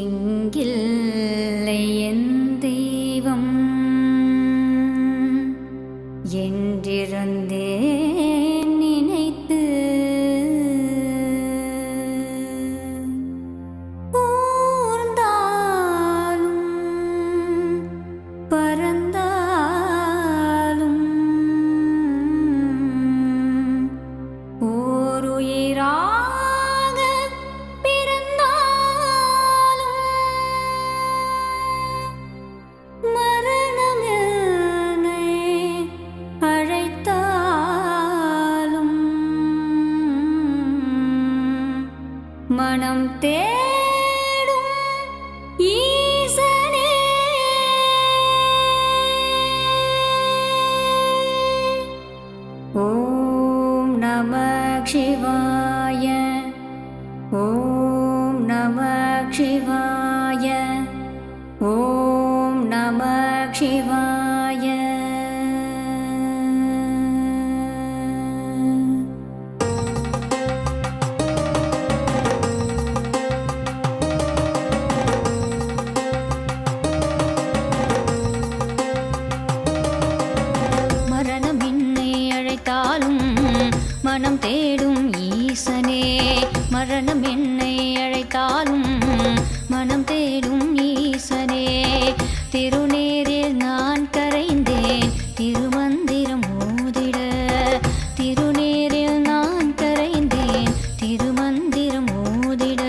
எங்கில்லை ॐ नमः शिवा திருநேரில் நான் கரைந்தேன். திருமந்திரம் ஓதிட திருநேரில் நான் கரைந்தேன். திருமந்திரம் ஓதிட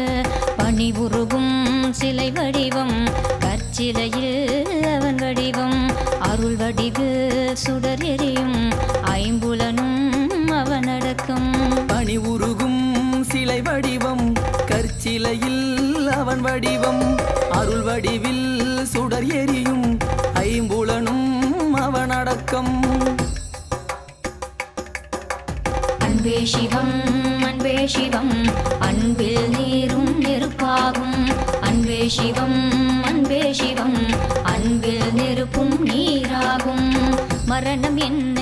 பணிபுருகும் சிலை வடிவம் கற்சிலையில் அவன் வடிவம் அருள் வடிவில் சுடர் எரியும் ஐம்புலனும் அவனடக்கம். பணி உருகும் சிலை வடிவம் கற்சிலையில் அவன் வடிவம் அருள் வடிவில் சுடர் எரியும் ஐம்புலனும் அவனடக்கம். அன்பே சிவம் அன்பே சிவம் அன்பில் நீரும் நெருப்பாகும். அன்பே சிவம் அன்பே சிவம் அன்பில் நெருப்பும் நீராகும். மரணம் என்ன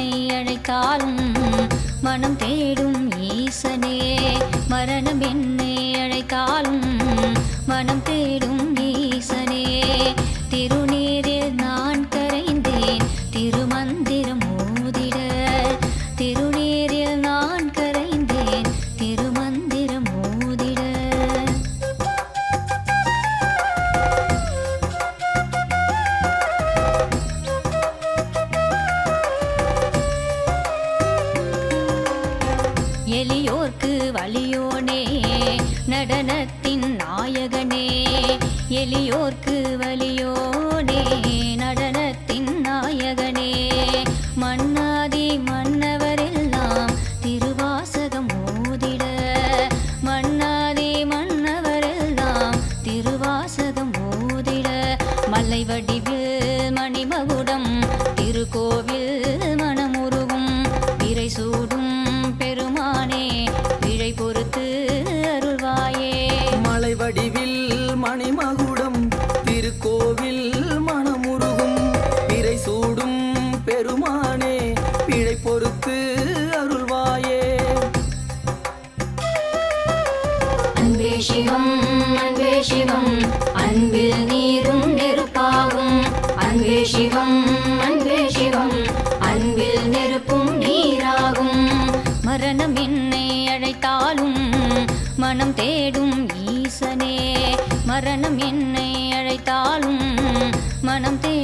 எளியோர்க்கு வலியோனே நடனத்தின் நாயகனே. எளியோர்க்கு வலியோனே நடனத்தின் நாயகனே. பொறுத்து அருள்வாயே. அன்பே சிவம் அன்பே சிவம் அன்பில் நீரும் நெருப்பாகும். அன்பே சிவம் அன்பே சிவம் அன்பில் நெருப்பும் நீராகும். மரணம் என்னை அழைத்தாலும் மனம் தேடும் ஈசனே. மரணம் என்னை அழைத்தாலும் மனம் தேடும்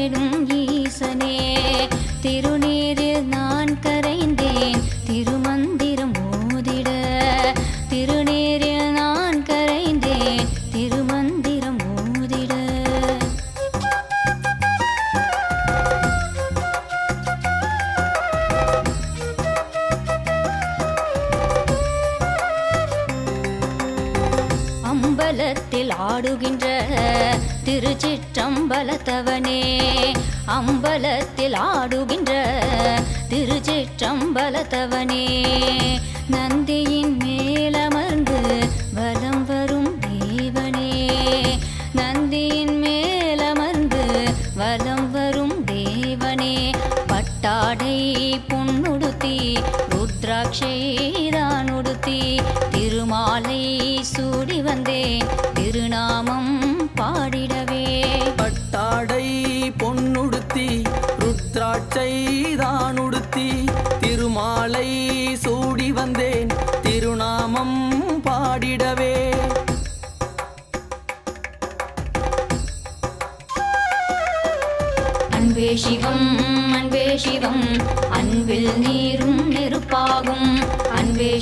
அம்பலத்தில் ஆடுகின்ற திருச்சிற்றம்பலத்தவனே. அம்பலத்தில் ஆடுகின்ற திருச்சிற்றம்பலத்தவனே. நந்தியின் மேலமர்ந்து வலம் வரும் தேவனே. நந்தியின் மேலமர்ந்து வலம் வரும் தேவனே. பட்டாடை பொன்னுடுத்தி ருத்ராட்சை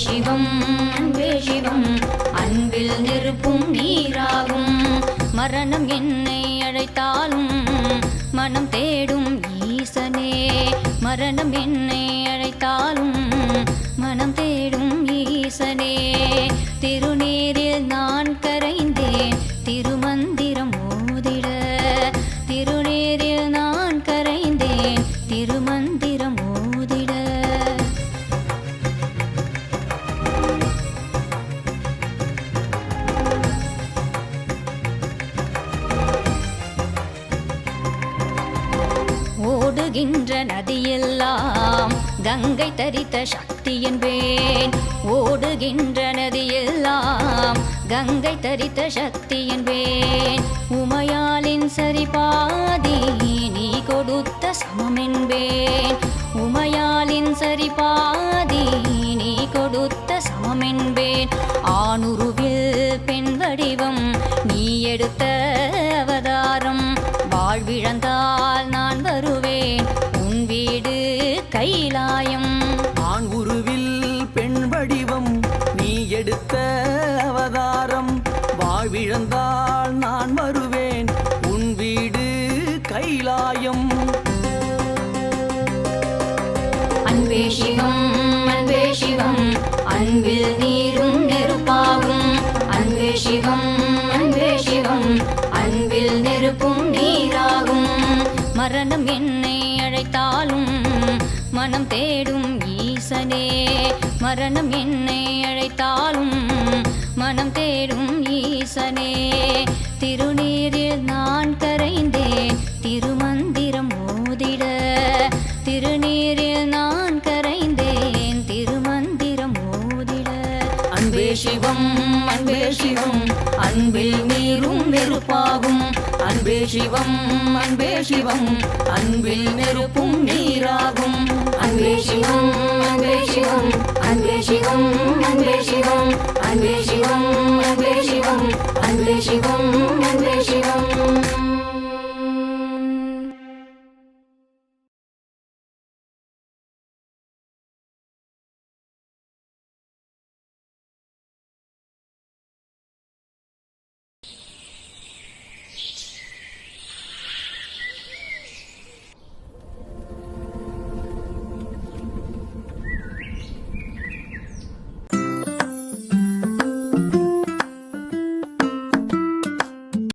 சிவம் அன்பே சிவம். அன்பில் நெருப்பும் நீராகும். மரணம் என்னை அழைத்தாலும் மனம் தேடும் ஈசனே. மரணம் என்னை அழைத்தாலும் மனம் தேடும் ஈசனே. ஓடுகின்ற நதியெல்லாம் கங்கை தரித்த சக்தி என்பேன் ஓடுகின்ற நதியெல்லாம் கங்கை தரித்த சக்தி என்பேன் உமையாலின் சரிபாதி நீ கொடுத்த சமம் என்பேன் உமையாலின் சரிபாதி நீ கொடுத்த சமம் என்பேன் ஆணுருவில் பெண் வடிவம் நீ எடுத்த அவதாரம். வாழ்விழந்தால் நான் வருவேன். கைலாயம். ஆண் உருவில் பெண் வடிவம் நீ எடுத்த அவதாரம். வாழ்விழந்தால் நான் வருவேன் உன் வீடு கைலாயம். அன்பே சிவம் அன்பே சிவம் அன்பில் நீரும் நெருப்பாகும். அன்பே சிவம் அன்பே சிவம் அன்பில் நெருப்பும் நீராகும். மரணம் என்னை அழைத்தாலும் மனம் தேடும் ஈசனே மரணம் என்னை அழைத்தாலும் மனம் தேடும் ஈசனே. திருநீரில் நான் கரைந்தேன் திருமந்திரம் ஓதிட. திருநீரில் நான் கரைந்தேன் திருமந்திரம் ஓதிட. அன்பே சிவம் அன்பே சிவம் அன்பில் நீரும் நெருப்பாகும் அன்பே சிவம் அன்பே சிவம் அன்பில் நெருப்பும் நீராகும். அன்பே சிவம் அன்பே சிவம் அன்பே சிவம் அன்பே சிவம்